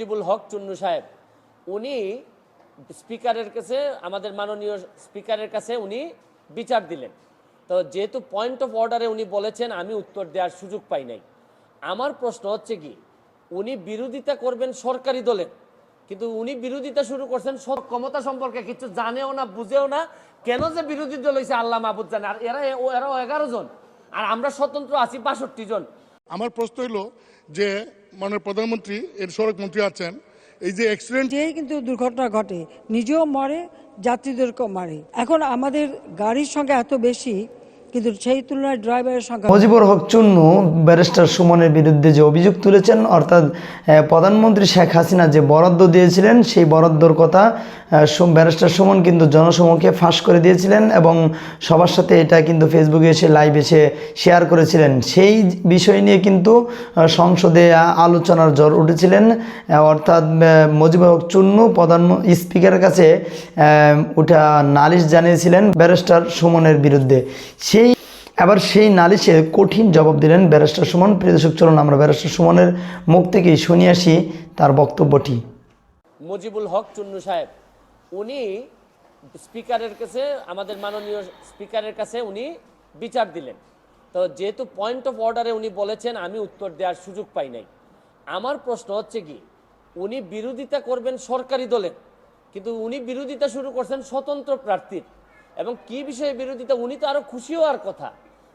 মুজিবুল হক চুন্নু সাহেব, উনি স্পিকারের কাছে, আমাদের মাননীয় স্পিকারের কাছে উনি বিচার দিলেন। তো যেহেতু পয়েন্ট অফ অর্ডারে উনি বলেছেন, আমি উত্তর দেওয়ার সুযোগ পাই নাই। আমার প্রশ্ন হচ্ছে কি, উনি বিরোধিতা করবেন সরকারি দলের কিন্তু উনি বিরোধিতা শুরু করছেন সব ক্ষমতা সম্পর্কে কিছু জানেও না, বুঝেও না, কেন যে বিরোধী দল হয়েছে আল্লাহ মাহবুদ জানে। আর এরা এরা এগারো জন, আর আমরা স্বতন্ত্র আছি বাষট্টি জন। আমার প্রশ্ন হলো যে মানে প্রধানমন্ত্রী, এর সড়ক মন্ত্রী আছেন, এই যে অ্যাক্সিডেন্ট কিন্তু দুর্ঘটনা ঘটে, নিজেও মরে, যাত্রীদেরকেও মারে। এখন আমাদের গাড়ির সংখ্যা এত বেশি কিন্তু সেই তুলনায় ড্রাইভারের সংখ্যা মুজিবুর হক চুন্নু, ব্যারিস্টার সুমনের বিরুদ্ধে যে অভিযোগ তুলেছেন, অর্থাৎ প্রধানমন্ত্রী শেখ হাসিনা যে বরাদ্দ দিয়েছিলেন, সেই বরাদ্দর কথা ব্যারিস্টার সুমন কিন্তু ফাঁস করে দিয়েছিলেন এবং সবার সাথে এটা কিন্তু ফেসবুকে এসে লাইভ এসে শেয়ার করেছিলেন। সেই বিষয় নিয়ে কিন্তু সংসদে আলোচনার জ্বর উঠেছিলেন। অর্থাৎ মুজিবুর হক চুন্নু প্রধান স্পিকারের কাছে উঠা নালিশ জানিয়েছিলেন ব্যারিস্টার সুমনের বিরুদ্ধে। সেই এবার সেই নালিশে কঠিন জবাব দিলেন ব্যারিস্টার সুমন। প্রিয় দর্শক, চলুন আমরা ব্যারিস্টার সুমনের মুখ থেকেই শুনে আসি তার বক্তব্যটি। মুজিবুল হক চুন্নু সাহেব, উনি স্পিকারের কাছে, আমাদের মাননীয় স্পিকারের কাছে উনি বিচার দিলেন। তো যেহেতু পয়েন্ট অফ অর্ডারে উনি বলেছেন, আমি উত্তর দেওয়ার সুযোগ পাই নাই। আমার প্রশ্ন হচ্ছে কি, উনি বিরোধিতা করবেন সরকারি দলের, কিন্তু উনি বিরোধিতা শুরু করছেন স্বতন্ত্র প্রার্থীর। এবং কি বিষয়ে বিরোধিতা, উনি তো আরও খুশি হওয়ার কথা।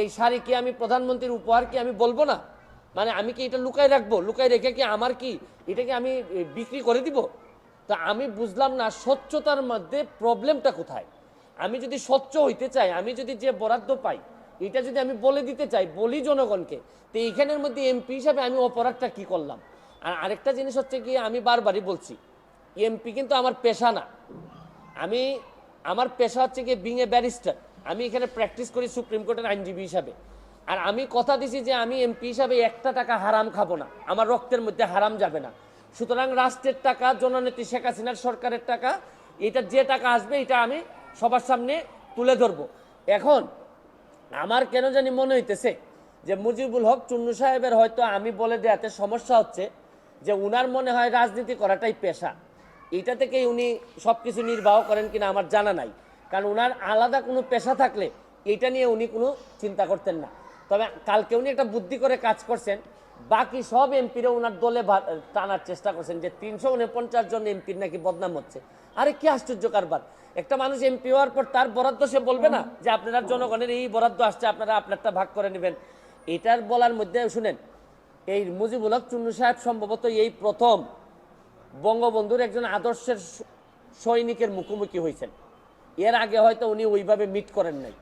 এই শাড়ি কি আমি প্রধানমন্ত্রীর উপহার কি আমি বলব না? মানে আমি কি এটা লুকাই রাখব? লুকাই রেখে কি আমার কি এটাকে আমি বিক্রি করে দিব? তা আমি বুঝলাম না স্বচ্ছতার মধ্যে প্রবলেমটা কোথায়? আমি যদি স্বচ্ছ হইতে চাই, আমি যদি যে বরাদ্দ পাই, এটা যদি আমি বলে দিতে চাই, বলি জনগণকে, তো এইখানের মধ্যে এমপি হিসাবে আমি অপরাধটা কি করলাম? আর আরেকটা জিনিস হচ্ছে কি, আমি বারবারই বলছি, এমপি কিন্তু আমার পেশা না। আমি, আমার পেশা হচ্ছে কি বিং এ ব্যারিস্টার আমি এখানে প্র্যাকটিস করি সুপ্রিম কোর্টের আইনজীবী হিসাবে। আর আমি কথা দিছি যে আমি এমপি হিসাবে একটা টাকা হারাম খাব না। আমার রক্তের মধ্যে হারাম যাবে না। সুতরাং রাষ্ট্রের টাকা, জননেত্রী শেখ হাসিনার সরকারের টাকা, এটা যে টাকা আসবে, এটা আমি সবার সামনে তুলে ধরবো। এখন, আমার কেন জানি মনে হইতেছে যে মুজিবুল হক চুন্নু সাহেবের হয়তো আমি বলে দেওয়াতে সমস্যা হচ্ছে যে উনার মনে হয় রাজনীতি করাটাই পেশা। এটা থেকেই উনি সব কিছু নির্বাহ করেন কিনা আমার জানা নাই। কারণ ওনার আলাদা কোনো পেশা থাকলে এটা নিয়ে উনি কোনো চিন্তা করতেন না। তবে কালকে উনি একটা বুদ্ধি করে কাজ করছেন, বাকি সব এমপিরা ওনার দলে টানার চেষ্টা করছেন যে তিনশো উনপঞ্চাশ জন এমপির নাকি বদনাম হচ্ছে। আরে কি আশ্চর্য কারবার! একটা মানুষ এমপি হওয়ার পর তার বরাদ্দ সে বলবে না যে আপনারা জনগণের এই বরাদ্দ আসছে, আপনারা আপনারটা ভাগ করে নেবেন। এটার বলার মধ্যে শুনেন, এই মুজিবুল হক চুন্নু সাহেব সম্ভবত এই প্রথম বঙ্গবন্ধুর একজন আদর্শের সৈনিকের মুখোমুখি হয়েছেন। এর আগে হয়তো উনি ওইভাবে মিট করেন নাই।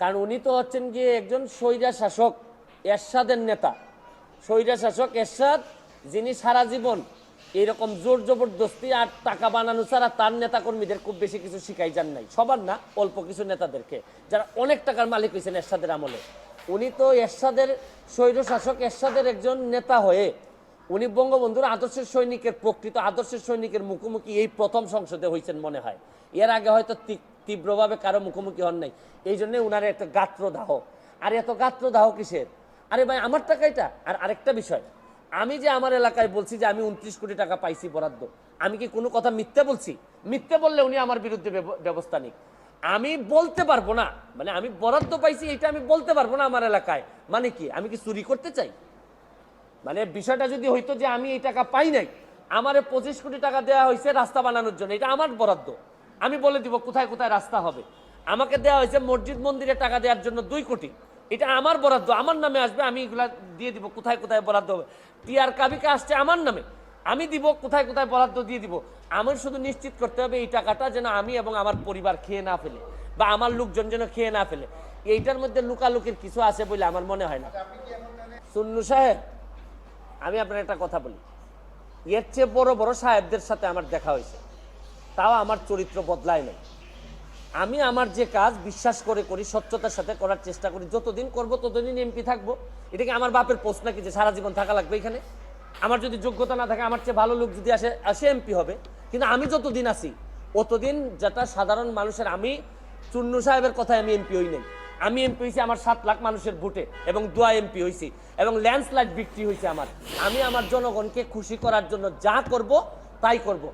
কারণ উনি তো হচ্ছেন গিয়ে একজন স্বৈরা শাসক, এরশাদের নেতা। স্বৈরা শাসক, এরশাদ, যিনি সারা জীবন এইরকম জোর জবরদস্তি আর টাকা বানানো ছাড়া তার নেতাকর্মীদের খুব বেশি কিছু শিখাই যান নাই। সবার না, অল্প কিছু নেতাদেরকে, যারা অনেক টাকার মালিক হয়েছেন এরশাদের আমলে। উনি তো এরশাদের স্বৈর শাসক, এরশাদের একজন নেতা হয়ে উনি বঙ্গবন্ধুর আদর্শের সৈনিকের, প্রকৃত আদর্শের সৈনিকের মুখোমুখি এই প্রথম সংসদে হয়েছেন মনে হয়। এর আগে হয়তো তীব্রভাবে কারও মুখোমুখি হন নাই। এই জন্য উনার একটা গাত্রদাহ। আর এত গাত্রদাহ কিসের? আরে ভাই, আমার টাকা এটা। আর আরেকটা বিষয়, আমি যে আমার এলাকায় বলছি যে আমি উনত্রিশ কোটি টাকা পাইছি বরাদ্দ, আমি কি কোনো কথা মিথ্যে বলছি? মিথ্যে বললে উনি আমার বিরুদ্ধে ব্যব- ব্যবস্থা নিক। আমি বলতে পারব না। মানে আমি বরাদ্দ পাইছি এটা আমি বলতে পারব না আমার এলাকায়। মানে কি, আমি কি চুরি করতে চাই? মানে বিষয়টা যদি হইতো যে আমি এই টাকা পাই নাই, আমার পঁচিশ কোটি টাকা দেওয়া হয়েছে রাস্তা বানানোর জন্য, এটা আমার বরাদ্দ। আমি বলে দিব কোথায় কোথায় রাস্তা হবে। আমাকে দেওয়া হয়েছে মসজিদ মন্দিরে টাকা দেওয়ার জন্য দুই কোটি। এটা আমার বরাদ্দ, আমার নামে আসবে, আমি এগুলা দিয়ে দিব, কোথায় কোথায় বরাদ্দ হবে। টিআর কাবিকে আসছে আমার নামে, আমি দিব, কোথায় কোথায় বরাদ্দ দিয়ে দিব। আমার শুধু নিশ্চিত করতে হবে এই টাকাটা যেন আমি এবং আমার পরিবার খেয়ে না ফেলে, বা আমার লোকজন যেন খেয়ে না ফেলে। এইটার মধ্যে লুকালুকির কিছু আছে বলে আমার মনে হয় না। সুন্নু সাহেব আমি আপনার একটা কথা বলি। এর চেয়ে বড় বড় সাহেবদের সাথে আমার দেখা হয়েছে। তাও আমার চরিত্র বদলায় নাই। আমি আমার যে কাজ বিশ্বাস করে করি, স্বচ্ছতার সাথে করার চেষ্টা করি, যতদিন করব ততদিন এমপি থাকব। এটা কি আমার বাপের পোস্ট নাকি যে সারা জীবন থাকা লাগবে এখানে? আমার যদি যোগ্যতা না থাকে, আমার চেয়ে ভালো লোক যদি আসে আসে এমপি হবে। কিন্তু আমি যতদিন আছি, অতদিন যেটা সাধারণ মানুষের, আমি চুন্নু সাহেবের কথায় আমি এমপি হই নাই। আমি এমপি হয়েছি আমার সাত লাখ মানুষের ভোটে এবং দোয়া এমপি হয়েছি এবং ল্যান্ডস্লাইড বিক্রি হয়েছে আমার। আমি আমার জনগণকে খুশি করার জন্য যা করব, তাই করব।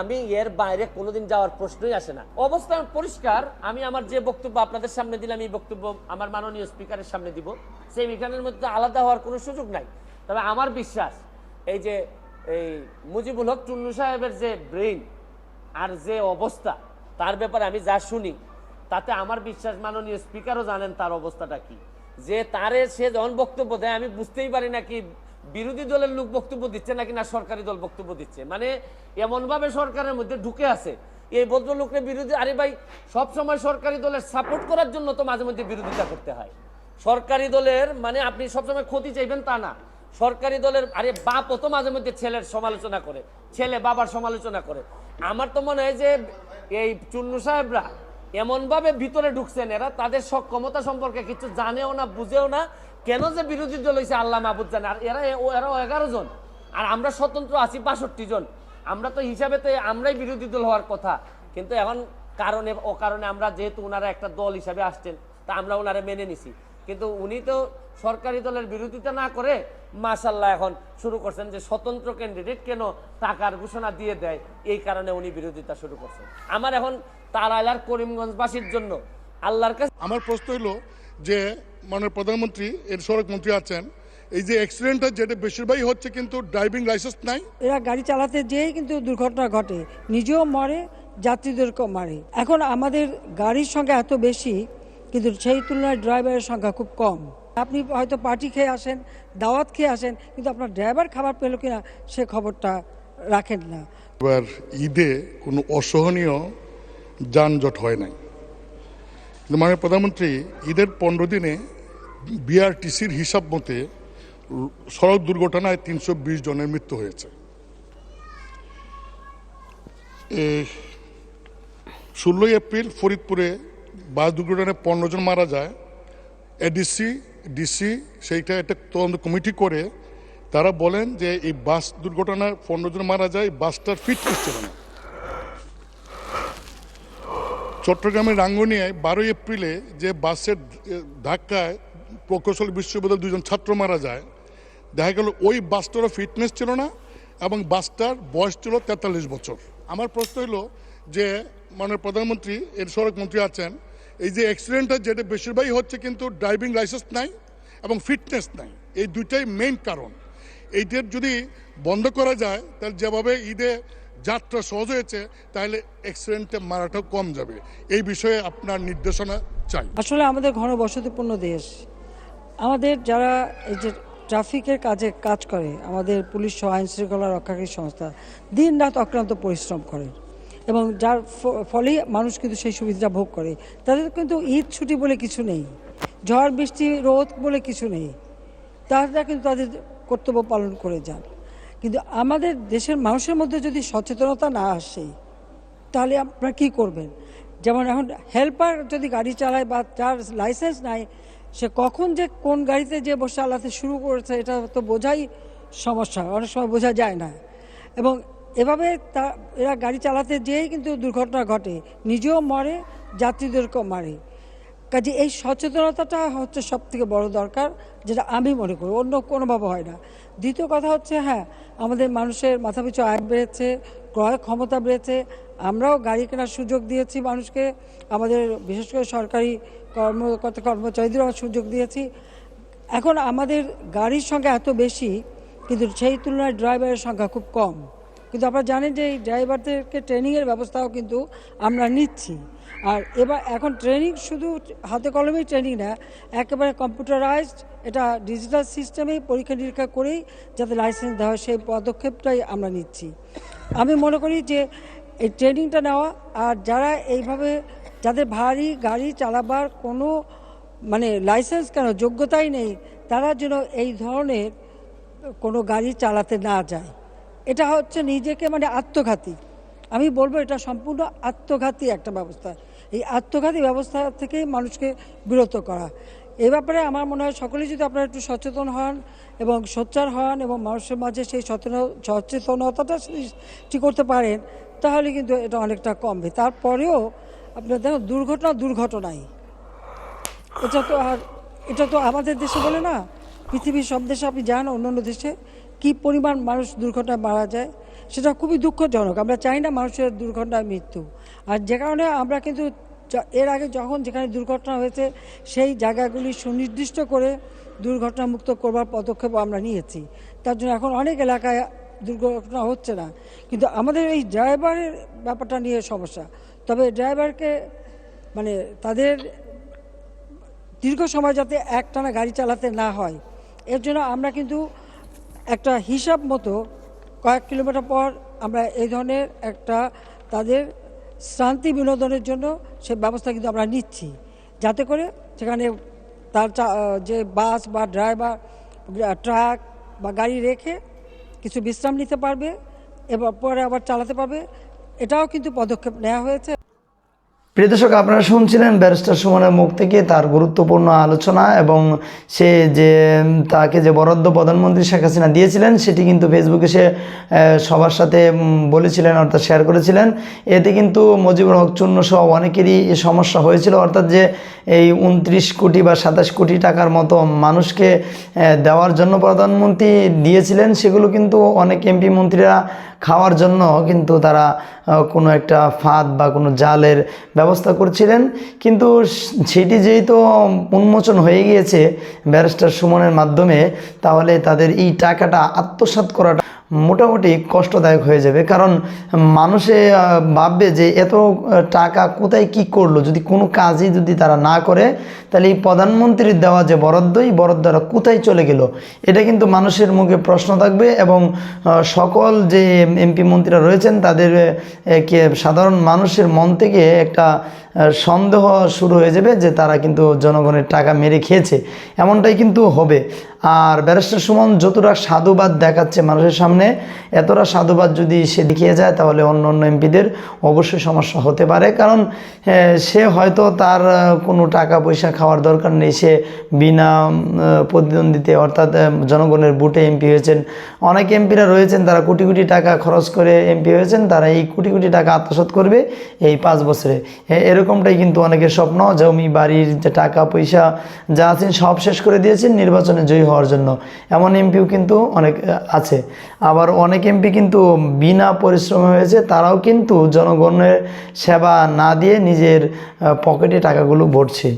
আমি এর বাইরে কোনোদিন যাওয়ার প্রশ্নই আসে না। অবস্থা পরিষ্কার। আমি আমার যে বক্তব্য আপনাদের সামনে দিলাম, এই বক্তব্য আমার মাননীয় স্পিকারের সামনে দিব। সেই বিজ্ঞানের মধ্যে আলাদা হওয়ার কোনো সুযোগ নাই। তবে আমার বিশ্বাস, এই যে, এই মুজিবুল হক টুন্নু সাহেবের যে ব্রেইন আর যে অবস্থা, তার ব্যাপারে আমি যা শুনি তাতে আমার বিশ্বাস মাননীয় স্পিকারও জানেন তার অবস্থাটা কি। যে তারে সে যখন বক্তব্য দেয়, আমি বুঝতেই পারি না কি বিরোধী দলের লোক বক্তব্য দিচ্ছে নাকি না সরকারি দল বক্তব্য দিচ্ছে। মানে এমনভাবে সরকারের মধ্যে ঢুকে আছে। এই ভদ্রলোকের বিরোধী, আরে ভাই, সবসময় সরকারি দলের সাপোর্ট করার জন্য তো মাঝে মধ্যে বিরোধিতা করতে হয়। সরকারি দলের মানে আপনি সবসময় ক্ষতি চাইবেন তা না। সরকারি দলের, আরে বাপও তো মাঝে মধ্যে ছেলের সমালোচনা করে, ছেলে বাবার সমালোচনা করে। আমার তো মনে হয় যে এই চুন্নু সাহেবরা এমনভাবে ভিতরে ঢুকছেন এরা, তাদের সক্ষমতা সম্পর্কে কিছু জানেও না, বুঝেও না। কেন যে বিরোধী দল হয়েছে আল্লাহ মাহবুদ জানে। আর এরা এরাও এগারো জন। আর আমরা স্বতন্ত্র আছি বাষট্টি জন। আমরা তো হিসাবে তো আমরাই বিরোধী দল হওয়ার কথা। কিন্তু এখন কারণে ও কারণে আমরা যেহেতু ওনারা একটা দল হিসাবে আসছেন, তা আমরা ওনারা মেনে নিছি। কিন্তু উনি তো সরকারি দলের বিরোধিতা না করে মাসাল্লাহ এখন শুরু করছেন যে স্বতন্ত্র ক্যান্ডিডেট কেন টাকার ঘোষণা দিয়ে দেয়, এই কারণে উনি বিরোধিতা শুরু করছেন। আমার এখন তারাইলার করিমগঞ্জবাসীর জন্য। আল্লাহর কাছে আমার প্রশ্ন হলো যে মাননীয় প্রধানমন্ত্রী এর সড়ক মন্ত্রী আছেন এই যে অ্যাক্সিডেন্টটা যেটা বেশিরভাগই হচ্ছে কিন্তু ড্রাইভিং লাইসেন্স নাই। এরা গাড়ি চালাতে যেয়েই কিন্তু দুর্ঘটনা ঘটে নিজেও মরে যাত্রীদেরকেও মারে। এখন আমাদের গাড়ির সংখ্যা এত বেশি কিন্তু সেই তুলনায় ড্রাইভারের সংখ্যা খুব কম। আপনি হয়তো পার্টি খেয়ে আসেন দাওয়াত খেয়ে আসেন কিন্তু আপনার ড্রাইভার খাবার পেল কিনা সে খবরটা রাখেন না। এবার ঈদে কোনো অসহনীয় যানজট হয় নাই। মাননীয় প্রধানমন্ত্রী, ঈদের পনেরো দিনে বিআরটিসির হিসাব মতে সড়ক দুর্ঘটনায় তিনশো বিশ জনের মৃত্যু হয়েছে। ষোলোই এপ্রিল ফরিদপুরে বাস দুর্ঘটনায় পনেরো জন মারা যায়। এডিসি, ডিসি, সেইটা একটা তদন্ত কমিটি করে, তারা বলেন যে এই বাস দুর্ঘটনায় পনেরো জন মারা যায়, বাসটার ফিট ছিল না। চট্টগ্রামের রাঙ্গনিয়ায় বারোই এপ্রিলে যে বাসের ধাক্কায় প্রকৌশল বিশ্ববিদ্যালয়ের দুজন ছাত্র মারা যায়, দেখা গেল ওই বাসটারও ফিটনেস ছিল না এবং বাসটার বয়স ছিল তেতাল্লিশ বছর। আমার প্রশ্ন হলো যে মাননীয় প্রধানমন্ত্রী, এর সড়ক মন্ত্রী আছেন, এই যে অ্যাক্সিডেন্টটা যেটা বেশিরভাগই হচ্ছে কিন্তু ড্রাইভিং লাইসেন্স নাই এবং ফিটনেস নাই, এই দুইটাই মেইন কারণ। এইটার যদি বন্ধ করা যায়, তাহলে যেভাবে ঈদে যাত্রা সহজ হয়েছে, তাহলে অ্যাক্সিডেন্টে মারাটাও কম যাবে। এই বিষয়ে আপনার নির্দেশনা চাই। আসলে আমাদের ঘনবসতিপূর্ণ দেশ। আমাদের যারা এই যে ট্রাফিকের কাজে কাজ করে, আমাদের পুলিশ সহ আইন শৃঙ্খলা রক্ষাকারী সংস্থা দিন রাত অক্লান্ত পরিশ্রম করে এবং যার ফলে মানুষ কিন্তু সেই সুবিধা ভোগ করে। তাদের কিন্তু ঈদ ছুটি বলে কিছু নেই, ঝড় বৃষ্টি, রোদ বলে কিছু নেই। তারা কিন্তু তাদের কর্তব্য পালন করে যান। কিন্তু আমাদের দেশের মানুষের মধ্যে যদি সচেতনতা না আসে, তাহলে আপনারা কি করবেন? যেমন এখন হেল্পার যদি গাড়ি চালায় বা তার লাইসেন্স নাই, সে কখন যে কোন গাড়িতে যে বসে চালাতে শুরু করেছে, এটা তো বোঝাই সমস্যা, অনেক সময় বোঝা যায় না। এবং এভাবে তা, এরা গাড়ি চালাতে যেয়েই কিন্তু দুর্ঘটনা ঘটে, নিজেও মরে, যাত্রীদেরকেও মারে। কাজে এই সচেতনতাটা হচ্ছে সব থেকে বড় দরকার, যেটা আমি মনে করি, অন্য কোনোভাবে হয় না। দ্বিতীয় কথা হচ্ছে হ্যাঁ আমাদের মানুষের মাথাপিছু আয় বেড়েছে, ক্রয় ক্ষমতা বেড়েছে, আমরাও গাড়ি কেনার সুযোগ দিয়েছি মানুষকে, আমাদের বিশেষ করে সরকারি কর্মকর্তা কর্মচারীদেরও সুযোগ দিয়েছি। এখন আমাদের গাড়ির সংখ্যা এত বেশি, কিন্তু সেই তুলনায় ড্রাইভারের সংখ্যা খুব কম। কিন্তু আপনারা জানেন যে এই ড্রাইভারদেরকে ট্রেনিংয়ের ব্যবস্থাও কিন্তু আমরা নিচ্ছি। আর এবার এখন ট্রেনিং শুধু হাতে কলমেই ট্রেনিং না, একেবারে কম্পিউটারাইজড এটা ডিজিটাল সিস্টেমেই পরীক্ষা নিরীক্ষা করেই যাতে লাইসেন্স দেওয়া হয়, সেই পদক্ষেপটাই আমরা নিচ্ছি। আমি মনে করি যে এই ট্রেনিংটা নেওয়া আর যারা এইভাবে যাদের ভারী গাড়ি চালাবার কোনো মানে লাইসেন্স কেন, যোগ্যতাই নেই, তারা যেন এই ধরনের কোনো গাড়ি চালাতে না যায়। এটা হচ্ছে নিজেকে মানে আত্মঘাতী। আমি বলব এটা সম্পূর্ণ আত্মঘাতী একটা ব্যবস্থা। এই আত্মঘাতী ব্যবস্থা থেকেই মানুষকে বিরত করা। এ ব্যাপারে আমার মনে হয় সকলেই যদি আপনারা একটু সচেতন হন এবং সোচ্চার হন এবং মানুষের মাঝে সেই সচেতন- সচেতনতাটা সৃষ্টি করতে পারেন, তাহলে কিন্তু এটা অনেকটা কমবে। তারপরেও আপনার দেখো দুর্ঘটনা দুর্ঘটনাই। এটা তো আর, এটা তো আমাদের দেশে বলে না, পৃথিবীর সব দেশে আপনি যান অন্য অন্য দেশে কি পরিমাণ মানুষ দুর্ঘটনায় মারা যায় সেটা খুবই দুঃখজনক। আমরা চাই না মানুষের দুর্ঘটনায় মৃত্যু। আর যে কারণে আমরা কিন্তু এর আগে যখন যেখানে দুর্ঘটনা হয়েছে, সেই জায়গাগুলি সুনির্দিষ্ট করে দুর্ঘটনামুক্ত করবার পদক্ষেপ আমরা নিয়েছি। তার জন্য এখন অনেক এলাকায় দুর্ঘটনা হচ্ছে না। কিন্তু আমাদের এই ড্রাইভারের ব্যাপারটা নিয়ে সমস্যা। তবে ড্রাইভারকে মানে তাদের দীর্ঘ সময় যাতে একটানা গাড়ি চালাতে না হয়, এর জন্য আমরা কিন্তু একটা হিসাব মতো কয়েক কিলোমিটার পর আমরা এই ধরনের একটা তাদের শান্তি বিনোদনের জন্য সে ব্যবস্থা কিন্তু আমরা নিচ্ছি। যাতে করে সেখানে তার যে বাস বা ড্রাইভার ট্রাক বা গাড়ি রেখে কিছু বিশ্রাম নিতে পারবে এবার পরে আবার চালাতে পারবে, এটাও কিন্তু পদক্ষেপ নেওয়া হয়েছে। প্রিয় দর্শক, আপনারা শুনছিলেন ব্যারিস্টার সুমনের মুখ থেকে তার গুরুত্বপূর্ণ আলোচনা এবং সে যে, তাকে যে বরাদ্দ প্রধানমন্ত্রী শেখ হাসিনা দিয়েছিলেন, সেটি কিন্তু ফেসবুকে সে সবার সাথে বলেছিলেন অর্থাৎ শেয়ার করেছিলেন। এতে কিন্তু মুজিবুর হক চূর্ণ সহ অনেকেরই সমস্যা হয়েছিল। অর্থাৎ যে, এই উনত্রিশ কোটি বা সাতাশ কোটি টাকার মতো মানুষকে দেওয়ার জন্য প্রধানমন্ত্রী দিয়েছিলেন, সেগুলো কিন্তু অনেক এমপি মন্ত্রীরা খাওয়ার জন্য কিন্তু তারা কোনো একটা ফাঁদ বা কোনো জালের ব্যবস্থা করছিলেন, কিন্তু সেটি যেহেতু উন্মোচন হয়ে গিয়েছে ব্যারিস্টার সুমনের মাধ্যমে, তাহলে তাদের এই টাকাটা আত্মসাৎ করাটা মোটামুটি কষ্টদায়ক হয়ে যাবে। কারণ মানুষে ভাববে যে এত টাকা কোথায় কি করল? যদি কোনো কাজই যদি তারা না করে, তাহলে এই প্রধানমন্ত্রীর দেওয়া যে বরাদ্দ এই বরাদ্দটা কোথায় চলে গেল? এটা কিন্তু মানুষের মুখে প্রশ্ন থাকবে এবং সকল যে এমপি মন্ত্রীরা রয়েছেন, তাদের সাধারণ মানুষের মন থেকে একটা সন্দেহ শুরু হয়ে যাবে যে তারা কিন্তু জনগণের টাকা মেরে খেয়েছে। এমনটাই কিন্তু হবে। আর ব্যারিস্টার সুমন যতটা সাধুবাদ দেখাচ্ছে মানুষের সামনে, এতটা সাধুবাদ যদি সে দেখিয়ে যায়, তাহলে অন্য অন্য এমপিদের অবশ্যই সমস্যা হতে পারে। কারণ সে হয়তো তার কোনো টাকা পয়সা খাওয়ার দরকার নেই। সে বিনা প্রতিদ্বন্দ্বিতে অর্থাৎ জনগণের বুটে এমপি হয়েছেন। অনেক এমপিরা রয়েছেন, তারা কোটি কোটি টাকা খরচ করে এমপি হয়েছেন। তারা এই কোটি কোটি টাকা আত্মসাৎ করবে এই পাঁচ বছরে। এরকমটাই কিন্তু অনেকের স্বপ্ন। জমি, বাড়ির যে টাকা পয়সা যা আছেন সব শেষ করে দিয়েছেন, নির্বাচনে জয়ী হওয়ার জন্য। এমন এমপিও কিন্তু অনেক আছে। আবার অনেক এমপি কিন্তু বিনা পরিশ্রমে হয়েছে, তারাও কিন্তু জনগণের সেবা না দিয়ে নিজের পকেটে টাকাগুলো ভরছে।